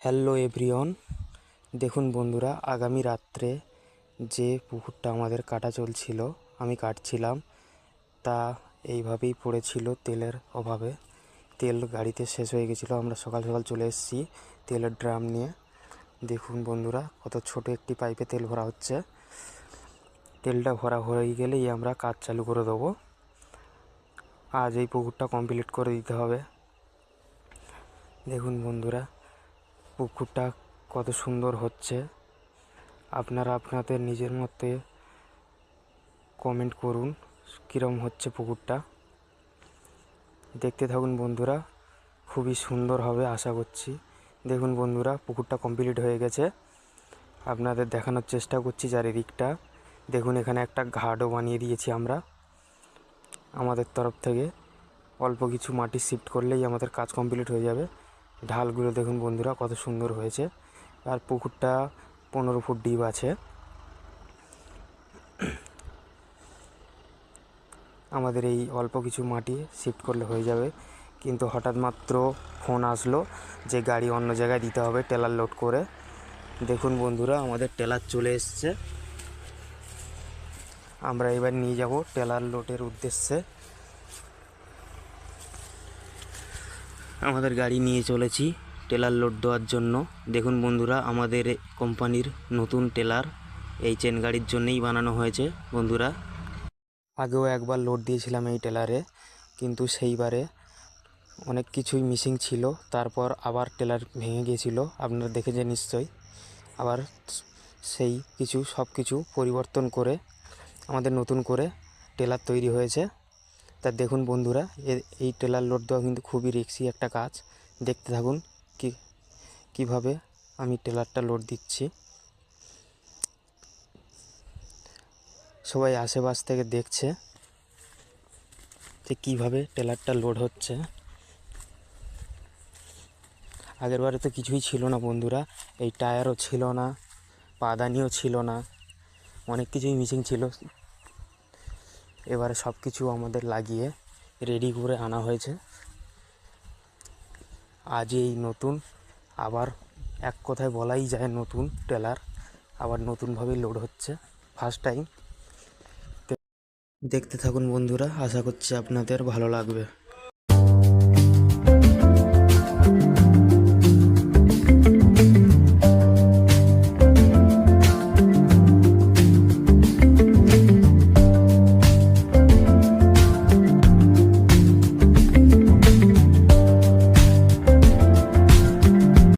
Hello everyone. দেখুন বন্ধুরা, আগামী রাত্রে যে পুকুরটা আমাদের কাটা চলছিল, আমি কাটছিলাম। তা এইভাবেই পড়েছিল তেলের অভাবে। তেল গাড়িতে শেষ হয়ে গেছিল, আমরা সকাল সকাল চলে এসেছি তেলের ড্রাম নিয়ে। দেখুন বন্ধুরা, কত ছোট একটি পাইপে তেল ভরা হচ্ছে। তেলটা ভরা হয়ে গেলেই আমরা কাজ চালু করে দেবো। আজ এই পুকুরটা কমপ্লিট করে দিতে হবে। দেখুন বন্ধুরা পুকুরটা কত সুন্দর হচ্ছে। আপনারা আপনাদের নিজের মতে কমেন্ট করুন কীরকম হচ্ছে পুকুরটা। দেখতে থাকুন বন্ধুরা, খুবই সুন্দর হবে আশা করছি। দেখুন বন্ধুরা, পুকুরটা কমপ্লিট হয়ে গেছে। আপনাদের দেখানোর চেষ্টা করছি চারিদিকটা। দেখুন এখানে একটা ঘাটও বানিয়ে দিয়েছি আমরা আমাদের তরফ থেকে। অল্প কিছু মাটি শিফট করলেই আমাদের কাজ কমপ্লিট হয়ে যাবে। ঢালগুলো দেখুন বন্ধুরা, কত সুন্দর হয়েছে। আর পুকুরটা পনেরো ফুট ডিপ আছে। আমাদের এই অল্প কিছু মাটি শিফট করলে হয়ে যাবে। কিন্তু হঠাৎ মাত্র ফোন আসলো যে গাড়ি অন্য জায়গায় দিতে হবে, টেলার লোড করে। দেখুন বন্ধুরা, আমাদের টেলার চলে এসছে। আমরা এবার নিয়ে যাব টেলার লোডের উদ্দেশ্যে। আমাদের গাড়ি নিয়ে চলেছি টেলার লোড দেওয়ার জন্য। দেখুন বন্ধুরা, আমাদের কোম্পানির নতুন টেলার এই চেন গাড়ির জন্যেই বানানো হয়েছে বন্ধুরা। আগেও একবার লোড দিয়েছিলাম এই টেলারে, কিন্তু সেইবারে অনেক কিছুই মিসিং ছিল। তারপর আবার টেলার ভেঙে গিয়েছিল, আপনারা দেখেছেন নিশ্চয়ই। আবার সেই কিছু সব কিছু পরিবর্তন করে, আমাদের নতুন করে টেলার তৈরি হয়েছে। তা দেখুন বন্ধুরা এই টেলার লোড দেওয়া কিন্তু খুবই রিক্সি একটা কাজ। দেখতে থাকুন কি, কীভাবে আমি টেলারটা লোড দিচ্ছি। সবাই আশেপাশ থেকে দেখছে যে কীভাবে টেলারটা লোড হচ্ছে। আগের বারে তো কিছুই ছিল না বন্ধুরা, এই টায়ারও ছিল না, পাদানিও ছিল না, অনেক কিছুই মিসিং ছিল। এবারে সব কিছু আমাদের লাগিয়ে রেডি করে আনা হয়েছে। আজ এই নতুন, আবার এক কথায় বলাই যায় নতুন ট্রেলার আবার নতুনভাবেই লোড হচ্ছে ফার্স্ট টাইম দেখতে থাকুন বন্ধুরা, আশা করছি আপনাদের ভালো লাগবে।